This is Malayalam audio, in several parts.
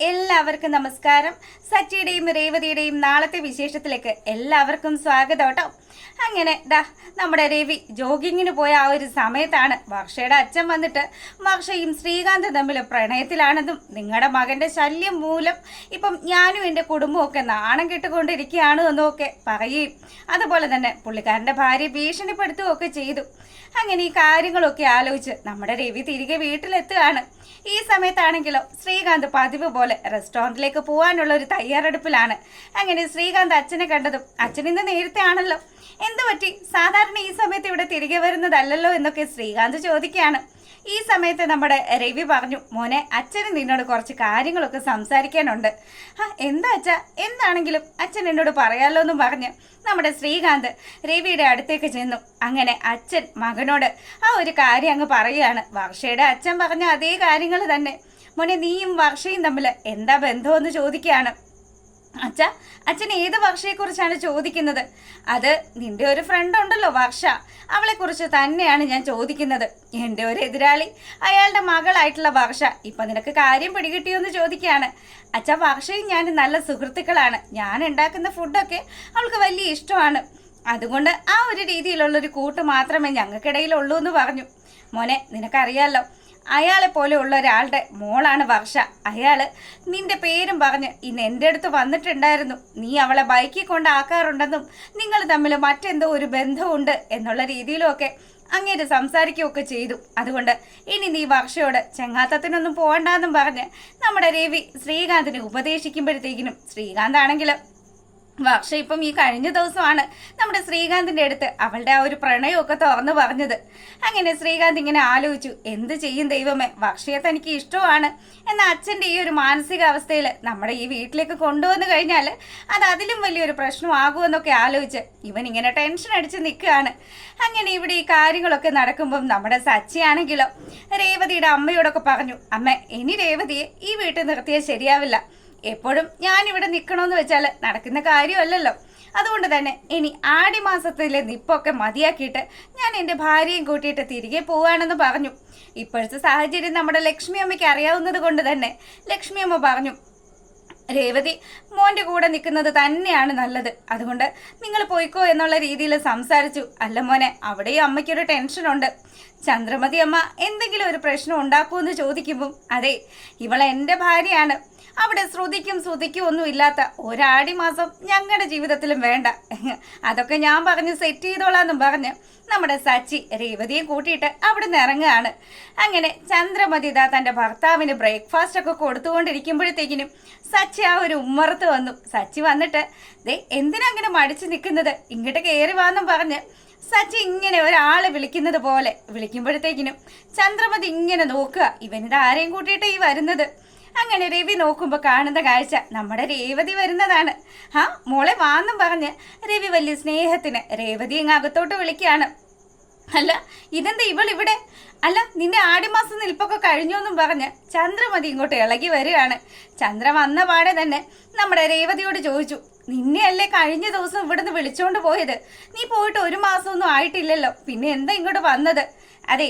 എല്ലാവർക്കും നമസ്കാരം. സച്ചിയുടെയും രേവതിയുടെയും നാളത്തെ വിശേഷത്തിലേക്ക് എല്ലാവർക്കും സ്വാഗതം കേട്ടോ. അങ്ങനെ ദാ നമ്മുടെ രവി ജോഗിങ്ങിന് പോയ ആ ഒരു സമയത്താണ് വർഷയുടെ അച്ഛൻ വന്നിട്ട് വർഷയും ശ്രീകാന്ത് തമ്മിൽ പ്രണയത്തിലാണെന്നും നിങ്ങളുടെ മകന്റെ ശല്യം മൂലം ഇപ്പം ഞാനും എന്റെ കുടുംബവും ഒക്കെ നാണം കെട്ടുകൊണ്ടിരിക്കുകയാണ് എന്നൊക്കെ പറയുകയും അതുപോലെ തന്നെ പുള്ളിക്കാരന്റെ ഭാര്യ ഭീഷണിപ്പെടുത്തുകയൊക്കെ ചെയ്തു. അങ്ങനെ ഈ കാര്യങ്ങളൊക്കെ ആലോചിച്ച് നമ്മുടെ രവി തിരികെ വീട്ടിലെത്തുകയാണ്. ഈ സമയത്താണെങ്കിലോ ശ്രീകാന്ത് പതിവ് പോലെ റെസ്റ്റോറന്റിലേക്ക് പോകാനുള്ള ഒരു തയ്യാറെടുപ്പിലാണ്. അങ്ങനെ ശ്രീകാന്ത് അച്ഛനെ കണ്ടതും അച്ഛൻ ഇന്ന് നേരത്തെ ആണല്ലോ എന്തു പറ്റി? സാധാരണ ഈ സമയത്ത് ഇവിടെ തിരികെ വരുന്നതല്ലല്ലോ എന്നൊക്കെ ശ്രീകാന്ത് ചോദിക്കുകയാണ്. ഈ സമയത്ത് നമ്മുടെ രവി പറഞ്ഞു മോനെ അച്ഛന് നിന്നോട് കുറച്ച് കാര്യങ്ങളൊക്കെ സംസാരിക്കാനുണ്ട്. ആ എന്താ അച്ഛ? എന്താണെങ്കിലും അച്ഛൻ എന്നോട് പറയാലോ എന്നും പറഞ്ഞ് നമ്മുടെ ശ്രീകാന്ത് രവിയുടെ അടുത്തേക്ക് ചെന്നു. അങ്ങനെ അച്ഛൻ മകനോട് ആ ഒരു കാര്യം അങ്ങ് പറയുകയാണ്. വർഷയുടെ അച്ഛൻ പറഞ്ഞ അതേ കാര്യങ്ങൾ തന്നെ. മോനെ നീയും വർഷയും തമ്മിൽ എന്താ ബന്ധമെന്ന് ചോദിക്കുകയാണ്. അച്ഛ അച്ഛൻ ഏത് വർഷയെക്കുറിച്ചാണ് ചോദിക്കുന്നത്? അത് നിന്റെ ഒരു ഫ്രണ്ട് ഉണ്ടല്ലോ വർഷ. അവളെക്കുറിച്ച് തന്നെയാണ് ഞാൻ ചോദിക്കുന്നത്. എന്റെ ഒരു എതിരാളി അയാളുടെ മകളായിട്ടുള്ള വർഷ. ഇപ്പൊ നിനക്ക് കാര്യം പിടികിട്ടിയോ എന്ന് ചോദിക്കുകയാണ്. അച്ഛ വർഷയും ഞാൻ നല്ല സുഹൃത്തുക്കളാണ്. ഞാൻ ഉണ്ടാക്കുന്ന ഫുഡൊക്കെ അവൾക്ക് വലിയ ഇഷ്ടമാണ്. അതുകൊണ്ട് ആ ഒരു രീതിയിലുള്ള ഒരു കൂട്ട് മാത്രമേ ഞങ്ങൾക്കിടയിലുള്ളൂ എന്ന് പറഞ്ഞു. മോനെ നിനക്കറിയാലോ അയാളെ പോലെ ഉള്ള ഒരാളുടെ മോളാണ് വർഷ. അയാൾ നിന്റെ പേരും പറഞ്ഞ് ഇന്ന് എന്റെ അടുത്ത് വന്നിട്ടുണ്ടായിരുന്നു. നീ അവളെ ബൈക്കിൽ കൊണ്ടാക്കാറുണ്ടെന്നും നിങ്ങൾ തമ്മിൽ മറ്റെന്തോ ഒരു ബന്ധമുണ്ട് എന്നുള്ള രീതിയിലുമൊക്കെ അങ്ങേര് സംസാരിക്കുകയൊക്കെ ചെയ്തു. അതുകൊണ്ട് ഇനി നീ വർഷയോട് ചെങ്ങാത്തത്തിനൊന്നും പോകണ്ടെന്നും പറഞ്ഞ് നമ്മുടെ രവി ശ്രീകാന്തിനെ ഉപദേശിക്കുമ്പോഴത്തേക്കിനും ശ്രീകാന്ത് വർഷ ഇപ്പം ഈ കഴിഞ്ഞ ദിവസമാണ് നമ്മുടെ ശ്രീകാന്തിന്റെ അടുത്ത് അവളുടെ ആ ഒരു പ്രണയമൊക്കെ തുറന്നു പറഞ്ഞത്. അങ്ങനെ ശ്രീകാന്ത് ഇങ്ങനെ ആലോചിച്ചു എന്ത് ചെയ്യും ദൈവമേ? വർഷയെ തനിക്ക് ഇഷ്ടമാണ്. എന്ന അച്ഛന്റെ ഈ ഒരു മാനസികാവസ്ഥയിൽ നമ്മുടെ ഈ വീട്ടിലേക്ക് കൊണ്ടുവന്നു കഴിഞ്ഞാൽ അത് അതിലും വലിയൊരു പ്രശ്നമാകുമെന്നൊക്കെ ആലോചിച്ച് ഇവൻ ഇങ്ങനെ ടെൻഷൻ അടിച്ച് നിൽക്കുകയാണ്. അങ്ങനെ ഇവിടെ ഈ കാര്യങ്ങളൊക്കെ നടക്കുമ്പം നമ്മുടെ സച്ചിയാണെങ്കിലോ രേവതിയുടെ അമ്മയോടൊക്കെ പറഞ്ഞു അമ്മ ഇനി രേവതിയെ ഈ വീട്ടിൽ നിർത്തിയാൽ ശരിയാവില്ല. എപ്പോഴും ഞാൻ ഇവിടെ നിൽക്കണമെന്ന് വെച്ചാൽ നടക്കുന്ന കാര്യമല്ലല്ലോ. അതുകൊണ്ട് തന്നെ ഇനി ആടി മാസത്തിലെ നിപ്പൊക്കെ മതിയാക്കിയിട്ട് ഞാൻ എന്റെ ഭാര്യയും കൂട്ടിയിട്ട് തിരികെ പോവാണെന്ന് പറഞ്ഞു. ഇപ്പോഴത്തെ സാഹചര്യം നമ്മുടെ ലക്ഷ്മി അമ്മയ്ക്ക് അറിയാവുന്നത് കൊണ്ട് തന്നെ ലക്ഷ്മി അമ്മ പറഞ്ഞു രേവതി മോന്റെ കൂടെ നിൽക്കുന്നത് തന്നെയാണ് നല്ലത്. അതുകൊണ്ട് നിങ്ങൾ പോയിക്കോ എന്നുള്ള രീതിയിൽ സംസാരിച്ചു. അല്ല മോനെ അവിടെയും അമ്മയ്ക്കൊരു ടെൻഷനുണ്ട് ചന്ദ്രമതി അമ്മ എന്തെങ്കിലും ഒരു പ്രശ്നം ഉണ്ടാക്കുമെന്ന് ചോദിക്കുമ്പം അതെ ഇവൾ എന്റെ ഭാര്യയാണ്. അവിടെ ശ്രുതിക്കും ശ്രുതിക്കും ഒന്നും ഇല്ലാത്ത ഒരാടി മാസം ഞങ്ങളുടെ ജീവിതത്തിലും വേണ്ട. അതൊക്കെ ഞാൻ പറഞ്ഞ് സെറ്റ് ചെയ്തോളാന്നും പറഞ്ഞ് നമ്മുടെ സച്ചി രേവതിയെ കൂട്ടിയിട്ട് അവിടെ നിന്ന് ഇറങ്ങുകയാണ്. അങ്ങനെ ചന്ദ്രമതി തന്റെ ഭർത്താവിന് ബ്രേക്ക്ഫാസ്റ്റ് ഒക്കെ കൊടുത്തുകൊണ്ടിരിക്കുമ്പോഴത്തേക്കിനും സച്ചി ആ ഒരു ഉമ്മറത്ത് വന്നു. സച്ചി വന്നിട്ട് ദേ എന്തിനാ അങ്ങനെ മടിച്ചു നിൽക്കുന്നത്? ഇങ്ങോട്ട് കയറി വാന്നും പറഞ്ഞ് സച്ചി ഇങ്ങനെ ഒരാളെ വിളിക്കുന്നത് പോലെ വിളിക്കുമ്പോഴത്തേക്കിനും ചന്ദ്രമതി ഇങ്ങനെ നോക്കുക. ഇവനിത് ആരെയും കൂട്ടിയിട്ട് ഈ വരുന്നത്? അങ്ങനെ രവി നോക്കുമ്പോൾ കാണുന്ന കാഴ്ച നമ്മുടെ രേവതി വരുന്നതാണ്. ആ മോളെ വാന്നും പറഞ്ഞ് രവി വലിയ സ്നേഹത്തിന് രേവതി അങ്ങ് അകത്തോട്ട് വിളിക്കുകയാണ്. അല്ല ഇതെന്താ ഇവൾ ഇവിടെ? അല്ല നിന്റെ ആടിമാസം നിൽപ്പൊക്കെ കഴിഞ്ഞോന്നും പറഞ്ഞ് ചന്ദ്രമതി ഇങ്ങോട്ട് ഇളകി വരികയാണ്. ചന്ദ്ര വന്ന പാടെ തന്നെ നമ്മുടെ രേവതിയോട് ചോദിച്ചു നിന്നെയല്ലേ കഴിഞ്ഞ ദിവസം ഇവിടുന്ന് വിളിച്ചോണ്ട് പോയത്? നീ പോയിട്ട് ഒരു മാസമൊന്നും ആയിട്ടില്ലല്ലോ. പിന്നെ എന്താ ഇങ്ങോട്ട് വന്നത്? അതെ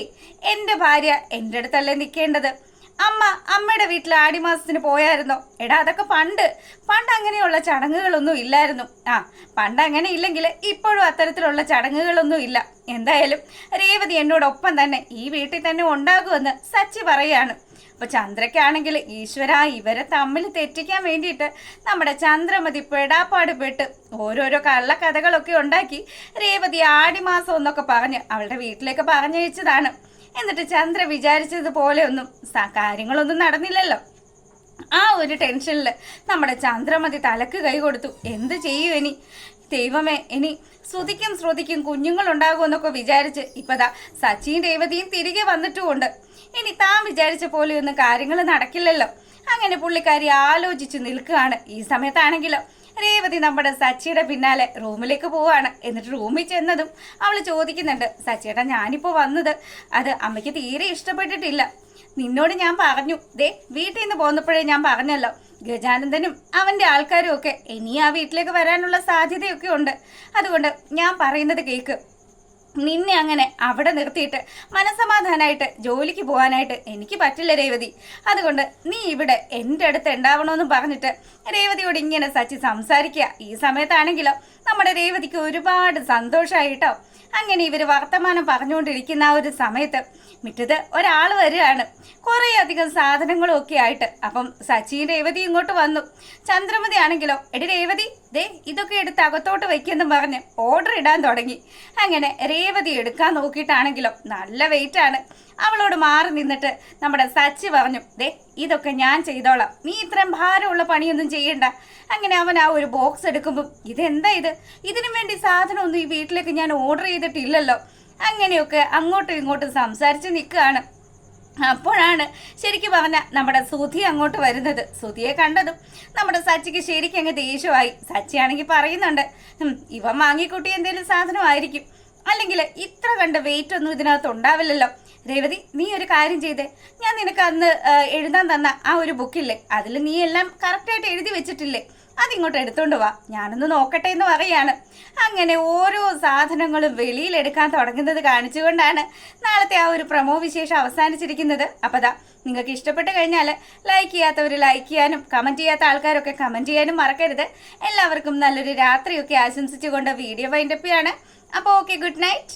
എന്റെ ഭാര്യ എന്റെ അടുത്തല്ലേ നിൽക്കേണ്ടത് അമ്മ അമ്മയുടെ വീട്ടിൽ ആടിമാസത്തിന് പോയായിരുന്നോ? എടാ അതൊക്കെ പണ്ട്. പണ്ട് അങ്ങനെയുള്ള ചടങ്ങുകളൊന്നും ഇല്ലായിരുന്നു. ആ പണ്ട് അങ്ങനെ ഇല്ലെങ്കിൽ ഇപ്പോഴും അത്തരത്തിലുള്ള ചടങ്ങുകളൊന്നും ഇല്ല. എന്തായാലും രേവതി എന്നോടൊപ്പം തന്നെ ഈ വീട്ടിൽ തന്നെ ഉണ്ടാകുമെന്ന് സച്ചി പറയാണ്. അപ്പൊ ചന്ദ്രയ്ക്കാണെങ്കിൽ ഈശ്വര ഇവരെ തമ്മിൽ തെറ്റിക്കാൻ വേണ്ടിയിട്ട് നമ്മുടെ ചന്ദ്രമതി പെടാപ്പാട് പെട്ട് ഓരോരോ കള്ളക്കഥകളൊക്കെ ഉണ്ടാക്കി രേവതി ആടിമാസം എന്നൊക്കെ പറഞ്ഞ് അവളുടെ വീട്ടിലേക്ക് പറഞ്ഞയച്ചതാണ്. എന്നിട്ട് ചന്ദ്ര വിചാരിച്ചതുപോലെ ഒന്നും കാര്യങ്ങളൊന്നും നടന്നില്ലല്ലോ. ആ ഒരു ടെൻഷനിൽ നമ്മുടെ ചന്ദ്രമതി തലക്ക് കൈ കൊടുത്തു. എന്ത് ചെയ്യൂ ഇനി? ദൈവമേ ഇനി ശ്രുതിക്കും ശ്രുതിക്കും കുഞ്ഞുങ്ങളുണ്ടാകുമെന്നൊക്കെ വിചാരിച്ച് ഇപ്പതാ സച്ചിയും രേവതിയും തിരികെ വന്നിട്ടുമുണ്ട്. ഇനി താൻ വിചാരിച്ച പോലെയൊന്നും കാര്യങ്ങൾ നടക്കില്ലല്ലോ. അങ്ങനെ പുള്ളിക്കാരി ആലോചിച്ച് നിൽക്കുകയാണ് ഈ സമയത്താണെങ്കിലോ. രേവതി നമ്മുടെ സച്ചിയുടെ പിന്നാലെ റൂമിലേക്ക് പോവാണ്. എന്നിട്ട് റൂമിൽ ചെന്നതും അവൾ ചോദിക്കുന്നുണ്ട് സച്ചിയേട്ടാ ഞാനിപ്പോൾ വന്നത് അത് അമ്മയ്ക്ക് തീരെ ഇഷ്ടപ്പെട്ടിട്ടില്ല. നിന്നോട് ഞാൻ പറഞ്ഞു. ദേ വീട്ടിൽ നിന്ന് പോന്നപ്പോഴേ ഞാൻ പറഞ്ഞല്ലോ ഗജാനന്ദനും അവന്റെ ആൾക്കാരും ഒക്കെ ഇനി ആ വീട്ടിലേക്ക് വരാനുള്ള സാധ്യതയൊക്കെ ഉണ്ട്. അതുകൊണ്ട് ഞാൻ പറയുന്നത് കേക്ക്. നിന്നെ അങ്ങനെ അവിടെ നിർത്തിയിട്ട് മനസമാധാനമായിട്ട് ജോലിക്ക് പോകാനായിട്ട് എനിക്ക് പറ്റില്ല രേവതി. അതുകൊണ്ട് നീ ഇവിടെ എന്റെ അടുത്ത് ഉണ്ടാവണമെന്ന് പറഞ്ഞിട്ട് രേവതിയോട് ഇങ്ങനെ സച്ചി സംസാരിക്കുക. ഈ സമയത്താണെങ്കിലോ നമ്മുടെ രേവതിക്ക് ഒരുപാട് സന്തോഷമായിട്ടോ അങ്ങനെ ഇവർ വർത്തമാനം പറഞ്ഞുകൊണ്ടിരിക്കുന്ന ആ ഒരു സമയത്ത് മിറ്റത്ത് ഒരാൾ വരികയാണ്. കുറേ അധികം സാധനങ്ങളും ഒക്കെ ആയിട്ട് അപ്പം സച്ചിൻ രേവതി ഇങ്ങോട്ട് വന്നു. ചന്ദ്രമതി ആണെങ്കിലോ എടി രേവതി ദേ ഇതൊക്കെ എടുത്ത് അകത്തോട്ട് വയ്ക്കുമെന്ന് പറഞ്ഞ് ഓർഡർ ഇടാൻ തുടങ്ങി. അങ്ങനെ രേവതി എടുക്കാൻ നോക്കിയിട്ടാണെങ്കിലും നല്ല വെയിറ്റ് ആണ്. അവളോട് മാറി നിന്നിട്ട് നമ്മുടെ സച്ചി പറഞ്ഞു ദേ ഇതൊക്കെ ഞാൻ ചെയ്തോളാം. നീ ഇത്രയും ഭാരമുള്ള പണിയൊന്നും ചെയ്യണ്ട. അങ്ങനെ അവൻ ആ ഒരു ബോക്സ് എടുക്കുമ്പോൾ ഇതെന്താ ഇത്? ഇതിനു വേണ്ടി സാധനമൊന്നും ഈ വീട്ടിലേക്ക് ഞാൻ ഓർഡർ ചെയ്തിട്ടില്ലല്ലോ. അങ്ങനെയൊക്കെ അങ്ങോട്ടും ഇങ്ങോട്ടും സംസാരിച്ച് നിൽക്കുകയാണ്. അപ്പോഴാണ് ശരിക്കും പറഞ്ഞ നമ്മുടെ സുധി അങ്ങോട്ട് വരുന്നത്. സുധിയെ കണ്ടതും നമ്മുടെ സച്ചിക്ക് ശരിക്കും അങ്ങ് ദേഷ്യമായി. സച്ചിയാണെങ്കിൽ പറയുന്നുണ്ട് ഇവൻ വാങ്ങിക്കൂട്ടി എന്തെങ്കിലും സാധനമായിരിക്കും. അല്ലെങ്കിൽ ഇത്ര കണ്ട വെയിറ്റ് ഒന്നും ഇതിനകത്ത് ഉണ്ടാവില്ലല്ലോ. രേവതി നീ ഒരു കാര്യം ചെയ്തേ. ഞാൻ നിനക്ക് അന്ന് എഴുതാൻ തന്ന ആ ഒരു ബുക്കില്ലേ അതിൽ നീ എല്ലാം കറക്റ്റായിട്ട് എഴുതി വെച്ചിട്ടില്ലേ? അതിങ്ങോട്ട് എടുത്തോണ്ട് വാ. ഞാനൊന്ന് നോക്കട്ടെ എന്ന് പറയാണ്. അങ്ങനെ ഓരോ സാധനങ്ങളും വെളിയിലെടുക്കാൻ തുടങ്ങുന്നത് കാണിച്ചുകൊണ്ടാണ് നാളത്തെ ആ ഒരു പ്രമോ വിശേഷം അവസാനിച്ചിരിക്കുന്നത്. അപ്പോൾ ദാ നിങ്ങൾക്ക് ഇഷ്ടപ്പെട്ട് കഴിഞ്ഞാൽ ലൈക്ക് ചെയ്യാത്തവർ ലൈക്ക് ചെയ്യാനും കമന്റ് ചെയ്യാത്ത ആൾക്കാരൊക്കെ കമന്റ് ചെയ്യാനും മറക്കരുത്. എല്ലാവർക്കും നല്ലൊരു രാത്രിയൊക്കെ ആശംസിച്ചുകൊണ്ട് വീഡിയോ വൈൻഡപ്പിയാണ് അപ്പോൾ ഓക്കെ ഗുഡ് നൈറ്റ്